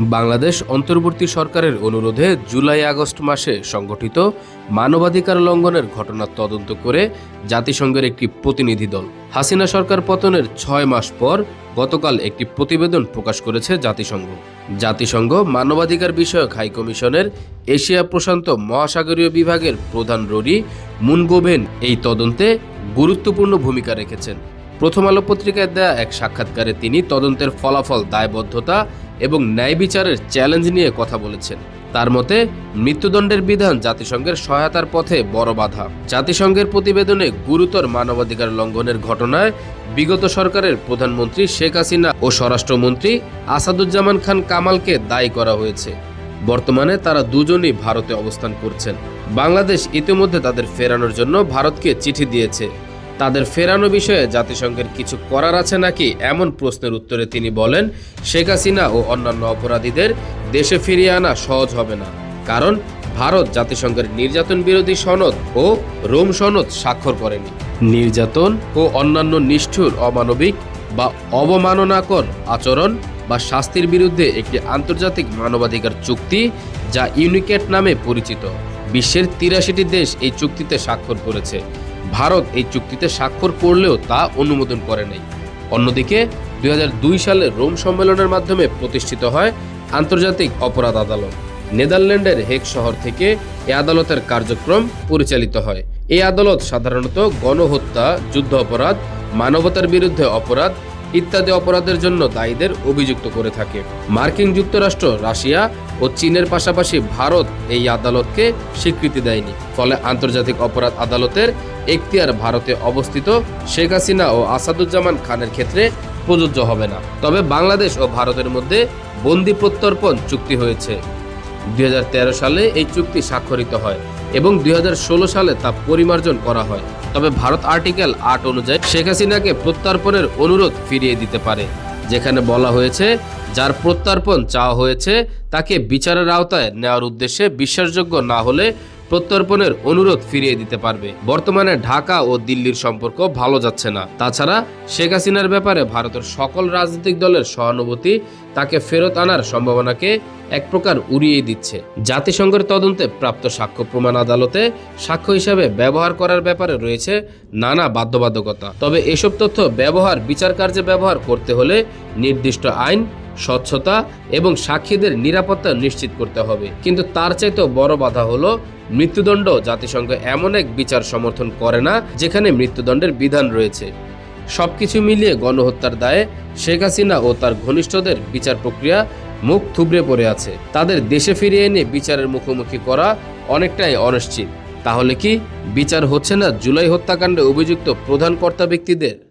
বাংলাদেশ অন্তর্বর্তী সরকারের অনুরোধে জুলাই আগস্ট মাসে সংগঠিত মানবাধিকার লঙ্ঘনের ঘটনার তদন্ত করে জাতিসংঘের একটি প্রতিনিধি দল। হাসিনা সরকার পতনের ছয় মাস পর গতকাল একটি প্রতিবেদন প্রকাশ করেছে জাতিসংঘ। জাতিসংঘ মানবাধিকার বিষয়ক হাইকমিশনের এশিয়া প্রশান্ত মহাসাগরীয় বিভাগের প্রধান ররি মুনগোভেন এই তদন্তে গুরুত্বপূর্ণ ভূমিকা রেখেছেন। প্রথম আলো পত্রিকায় দেয়া এক সাক্ষাৎকারে তিনি তদন্তের ফলাফল, দায়বদ্ধতা এবং ন্যায় বিচারের চ্যালেঞ্জ নিয়ে কথা বলেছেন। তার মতে, মৃত্যুদণ্ডের বিধান জাতিসংঘের সহায়তার পথে বড় বাধা। জাতিসংঘের প্রতিবেদনে গুরুতর মানবাধিকার লঙ্ঘনের ঘটনায় বিগত সরকারের প্রধানমন্ত্রী শেখ হাসিনা ও স্বরাষ্ট্রমন্ত্রী আসাদুজ্জামান খান কামালকে দায়ী করা হয়েছে। বর্তমানে তারা দুজনই ভারতে অবস্থান করছেন। বাংলাদেশ ইতিমধ্যে তাদের ফেরানোর জন্য ভারতকে চিঠি দিয়েছে। তাদের ফেরানো বিষয়ে জাতিসংঘের কিছু করার আছে নাকি এমন প্রশ্নের উত্তরে তিনি বলেন, শেখ হাসিনা ও অন্যান্য অপরাধীদের দেশে ফিরিয়ে আনা সহজ হবে না। কারণ ভারত জাতিসংঘের নির্যাতন বিরোধী সনদ ও রোম সনদ স্বাক্ষর করেনি। নির্যাতন ও অন্যান্য নিষ্ঠুর, অমানবিক বা অবমাননাকর আচরণ বা শাস্তির বিরুদ্ধে একটি আন্তর্জাতিক মানবাধিকার চুক্তি যা ইউনিকেট নামে পরিচিত। বিশ্বের তিরাশিটি দেশ এই চুক্তিতে স্বাক্ষর করেছে। ভারত এই চুক্তিতে স্বাক্ষর করলেও তা অনুমোদন করে নাই। অন্যদিকে, দুই সালে রোম সম্মেলনের মাধ্যমে প্রতিষ্ঠিত হয় আন্তর্জাতিক অপরাধ আদালত। নেদারল্যান্ডের হেক শহর থেকে এ আদালতের কার্যক্রম পরিচালিত হয়। এই আদালত সাধারণত গণহত্যা, যুদ্ধ অপরাধ, মানবতার বিরুদ্ধে অপরাধ ইত্যাদি অপরাধের জন্য দায়ীদের অভিযুক্ত করে থাকে। মার্কিন যুক্তরাষ্ট্র, রাশিয়া ও চীনের পাশাপাশি ভারত এই আদালতকে স্বীকৃতি দেয়নি। ফলে আন্তর্জাতিক অপরাধ আদালতের এখতিয়ার ভারতে অবস্থিত শেখ হাসিনা ও আসাদুজ্জামান খানের ক্ষেত্রে প্রযোজ্য হবে না। তবে বাংলাদেশ ও ভারতের মধ্যে বন্দি প্রত্যর্পণ চুক্তি হয়েছে। দুই হাজার তেরো সালে এই চুক্তি স্বাক্ষরিত হয় এবং দুই হাজার ষোলো সালে তা পরিমার্জন করা হয়। তবে ভারত আর্টিকেল আট অনুযায়ী শেখ হাসিনাকে প্রত্যর্পণের অনুরোধ ফিরিয়ে দিতে পারে, যেখানে বলা হয়েছে, যার প্রত্যর্পণ চাওয়া হয়েছে, তাকে বিচারের আওতায় নেওয়ার উদ্দেশ্যে বিশ্বাসযোগ্য না হলে প্রত্যর্পণের অনুরোধ ফিরিয়ে দিতে পারবে। বর্তমানে ঢাকা ও দিল্লির সম্পর্ক ভালো যাচ্ছে না। তাছাড়া শেখ হাসিনার ব্যাপারে ভারতের সকল রাজনৈতিক দলের সহানুভূতি তাকে ফেরত আনার সম্ভাবনাকে এক প্রকার উড়িয়ে দিচ্ছে। জাতিসংঘের তদন্তে প্রাপ্ত সাক্ষ্য প্রমাণ আদালতে সাক্ষ্য হিসাবে ব্যবহার করার ব্যাপারে রয়েছে নানা বাধ্যবাধকতা। তবে এসব তথ্য ব্যবহার বিচার কার্যে ব্যবহার করতে হলে নির্দিষ্ট আইন স্বচ্ছতা এবং সাক্ষীদের নিরাপত্তা নিশ্চিত করতে হবে। কিন্তু তার চাইতেও বড় বাধা হলো, মৃত্যুদণ্ড জাতিসংঘ এমন এক বিচার সমর্থন করে না, যেখানে মৃত্যুদণ্ডের বিধান রয়েছে। সবকিছু মিলিয়ে গণহত্যার দায়ে শেখ হাসিনা ও তার ঘনিষ্ঠদের বিচার প্রক্রিয়া মুখ থুবড়ে পড়ে আছে। তাদের দেশে ফিরিয়ে এনে বিচারের মুখোমুখি করা অনেকটাই অনিশ্চিত। তাহলে কি বিচার হচ্ছে না জুলাই হত্যাকাণ্ডে অভিযুক্ত প্রধান কর্তা ব্যক্তিদের?